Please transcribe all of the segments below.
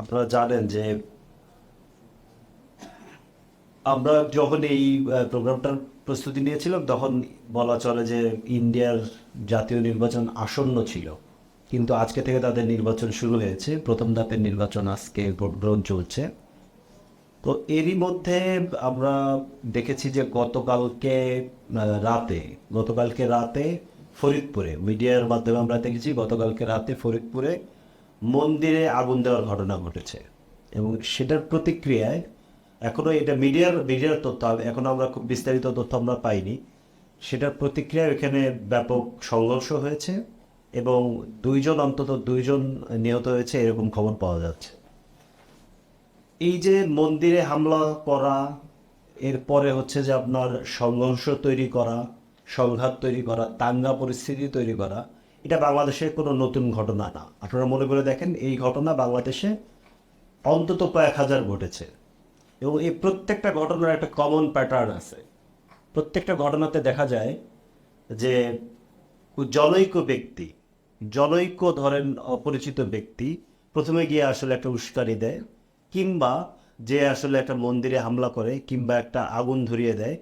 আপনারা জানেন যে আমরা যখন এই প্রোগ্রামটার প্রস্তুতি নিয়েছিলাম, তখন বলা চলে যে ইন্ডিয়ার জাতীয় নির্বাচন আসন্ন ছিল। কিন্তু আজকে থেকে তাদের নির্বাচন শুরু হয়েছে। প্রথম ধাপের নির্বাচন আজকে ভোট গ্রহণ চলছে। তো এরই মধ্যে আমরা দেখেছি যে গতকালকে রাতে গতকালকে রাতে ফরিদপুরে, মিডিয়ার মাধ্যমে আমরা দেখেছি গতকালকে রাতে ফরিদপুরে মন্দিরে আগুন দেওয়ার ঘটনা ঘটেছে। এবং সেটার প্রতিক্রিয়ায় এখনও এটা মিডিয়ার মিডিয়ার তথ্য, এখনও আমরা খুব বিস্তারিত তথ্য আমরা পাইনি। সেটার প্রতিক্রিয়ায় এখানে ব্যাপক সংঘর্ষ হয়েছে এবং দুইজন, অন্তত দুইজন নিহত হয়েছে এরকম খবর পাওয়া যাচ্ছে। এই যে মন্দিরে হামলা করা, এরপরে হচ্ছে যে আপনার সংঘর্ষ তৈরি করা, সংঘাত তৈরি করা, দাঙ্গা পরিস্থিতি তৈরি করা এটা বাংলাদেশের কোনো নতুন ঘটনা না। আপনারা মনে করে দেখেন, এই ঘটনা বাংলাদেশে অন্তত কয়েক হাজার ঘটেছে। এবং এই প্রত্যেকটা ঘটনার একটা কমন প্যাটার্ন আছে। প্রত্যেকটা ঘটনাতে দেখা যায় যে জনৈক ব্যক্তি, জনৈক ধরেন অপরিচিত ব্যক্তি, প্রথমে গিয়ে আসলে একটা উস্কানি দেয়, কিংবা যে আসলে একটা মন্দিরে হামলা করে, কিংবা একটা আগুন ধরিয়ে দেয়,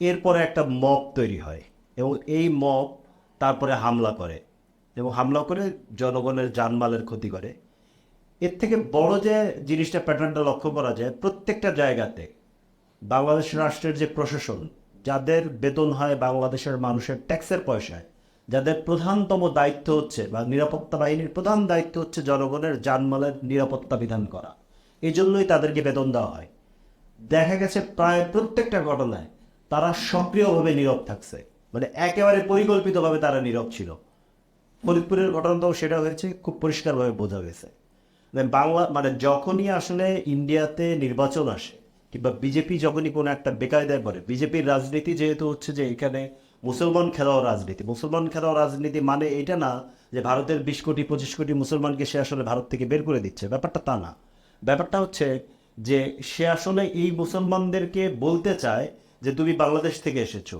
এরপরে একটা মব তৈরি হয়। এবং এই মব তারপরে হামলা করে এবং হামলা করে জনগণের জানমালের ক্ষতি করে। এর থেকে বড় যে জিনিসটা প্যাটার্নটা লক্ষ্য করা যায়, প্রত্যেকটা জায়গাতে বাংলাদেশ রাষ্ট্রের যে প্রশাসন, যাদের বেতন হয় বাংলাদেশের মানুষের ট্যাক্সের পয়সায়, যাদের প্রধানতম দায়িত্ব হচ্ছে বা নিরাপত্তা বাহিনীর প্রধান দায়িত্ব হচ্ছে জনগণের জানমালের নিরাপত্তা বিধান করা। এই জন্যই তাদেরকে বেতন দেওয়া হয়। দেখা গেছে প্রায় প্রত্যেকটা ঘটনায় তারা সক্রিয়ভাবে নীরব থাকছে। মানে একেবারে পরিকল্পিতভাবে তারা নীরব ছিল। ফরিদপুরের ঘটনাটাও সেটা হয়েছে, খুব পরিষ্কারভাবে বোঝা গেছে। বাংলা মানে যখনই আসলে ইন্ডিয়াতে নির্বাচন আসে, কিংবা বিজেপি যখনই কোনো একটা বেকায়দায় পড়ে, বিজেপির রাজনীতি যেহেতু হচ্ছে যে এখানে মুসলমান খেলাও রাজনীতি। মুসলমান খেলাও রাজনীতি মানে এটা না যে ভারতের বিশ কোটি, পঁচিশ কোটি মুসলমানকে সে আসলে ভারত থেকে বের করে দিচ্ছে। ব্যাপারটা তা না। ব্যাপারটা হচ্ছে যে সে আসলে এই মুসলমানদেরকে বলতে চায় যে, তুমি বাংলাদেশ থেকে এসেছ।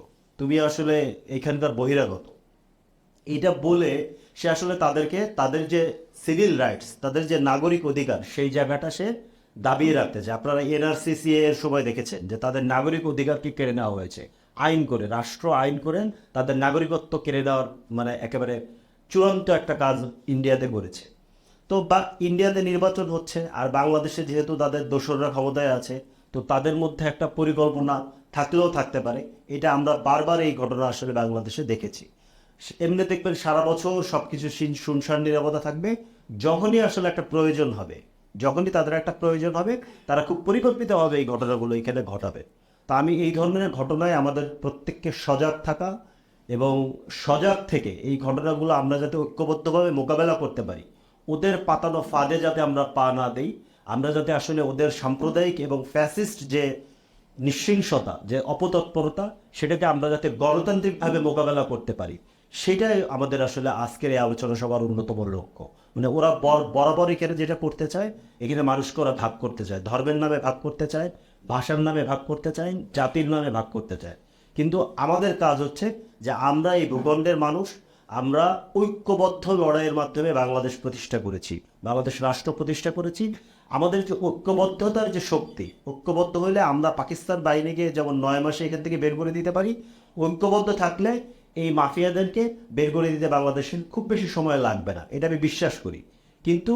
তুমি আসলে এখানকার বহিরাগত। এটা বলে সে আসলে তাদেরকে, তাদের যে সিভিল রাইটস তাদের যে নাগরিক অধিকার, সেই জায়গাটা সে দাবিয়ে রাখতে চায়। আপনারা এনআরসিসি এর সময় দেখেছেন যে তাদের নাগরিক অধিকারকে কেড়ে নেওয়া হয়েছে। আইন করে, রাষ্ট্র আইন করেন, তাদের নাগরিকত্ব কেড়ে নেওয়ার মানে একেবারে চূড়ান্ত একটা কাজ ইন্ডিয়াতে করেছে। তো বা, ইন্ডিয়াতে নির্বাচন হচ্ছে, আর বাংলাদেশে যেহেতু তাদের দোসররা ক্ষমতায় আছে, তো তাদের মধ্যে একটা পরিকল্পনা থাকলেও থাকতে পারে। এটা আমরা বারবার এই ঘটনা আসলে বাংলাদেশে দেখেছি। এমনি দেখবেন সারা বছর সব কিছু শুনশান নিরাপত্তা থাকবে। যখনই আসলে একটা প্রয়োজন হবে, যখনই তাদের একটা প্রয়োজন হবে, তারা খুব পরিকল্পিতভাবে এই ঘটনাগুলো এখানে ঘটাবে। তা আমি এই ধরনের ঘটনায় আমাদের প্রত্যেককে সজাগ থাকা এবং সজাগ থেকে এই ঘটনাগুলো আমরা যাতে ঐক্যবদ্ধভাবে মোকাবেলা করতে পারি, ওদের পাতানো ফাঁদে যাতে আমরা পা না দেই, আমরা যাতে আসলে ওদের সাম্প্রদায়িক এবং ফ্যাসিস্ট যে নিঃসিংসতা যে অপতৎপরতা, সেটাকে আমরা যাতে গণতান্ত্রিকভাবে মোকাবেলা করতে পারি, সেটাই আমাদের আসলে আজকের এই আলোচনা সভার অন্যতম লক্ষ্য। মানে ওরা বর- বরাবর এখানে যেটা করতে চায়? এখানে মানুষকে ওরা ভাগ করতে চায়। ধর্মের নামে ভাগ করতে চায়, ভাষার নামে ভাগ করতে চায়, জাতির নামে ভাগ করতে চায়। কিন্তু আমাদের কাজ হচ্ছে যে আমরা এই ভূখণ্ডের মানুষ আমরা ঐক্যবদ্ধ লড়াইয়ের মাধ্যমে বাংলাদেশ প্রতিষ্ঠা করেছি, বাংলাদেশ রাষ্ট্র প্রতিষ্ঠা করেছি। আমাদের যে ঐক্যবদ্ধতার যে শক্তি, ঐক্যবদ্ধ হলে আমরা পাকিস্তান বাহিনীকে যেমন নয় মাসে এখান থেকে বের করে দিতে পারি, ঐক্যবদ্ধ থাকলে এই মাফিয়াদেরকে বের করে দিতে বাংলাদেশের খুব বেশি সময় লাগবে না, এটা আমি বিশ্বাস করি। কিন্তু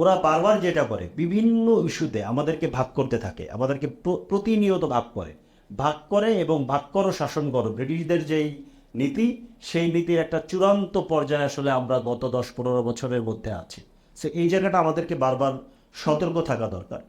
ওরা বারবার যেটা করে, বিভিন্ন ইস্যুতে আমাদেরকে ভাগ করতে থাকে, আমাদেরকে প্রতিনিয়ত ভাগ করে। ভাগ করে এবং ভাগ করো শাসন করো, ব্রিটিশদের যেই নীতি, সেই নীতির একটা চূড়ান্ত পর্যায়ে আসলে আমরা গত দশ পনেরো বছরের মধ্যে আছি। সে এই জায়গাটা আমাদেরকে বারবার সতর্ক থাকা দরকার।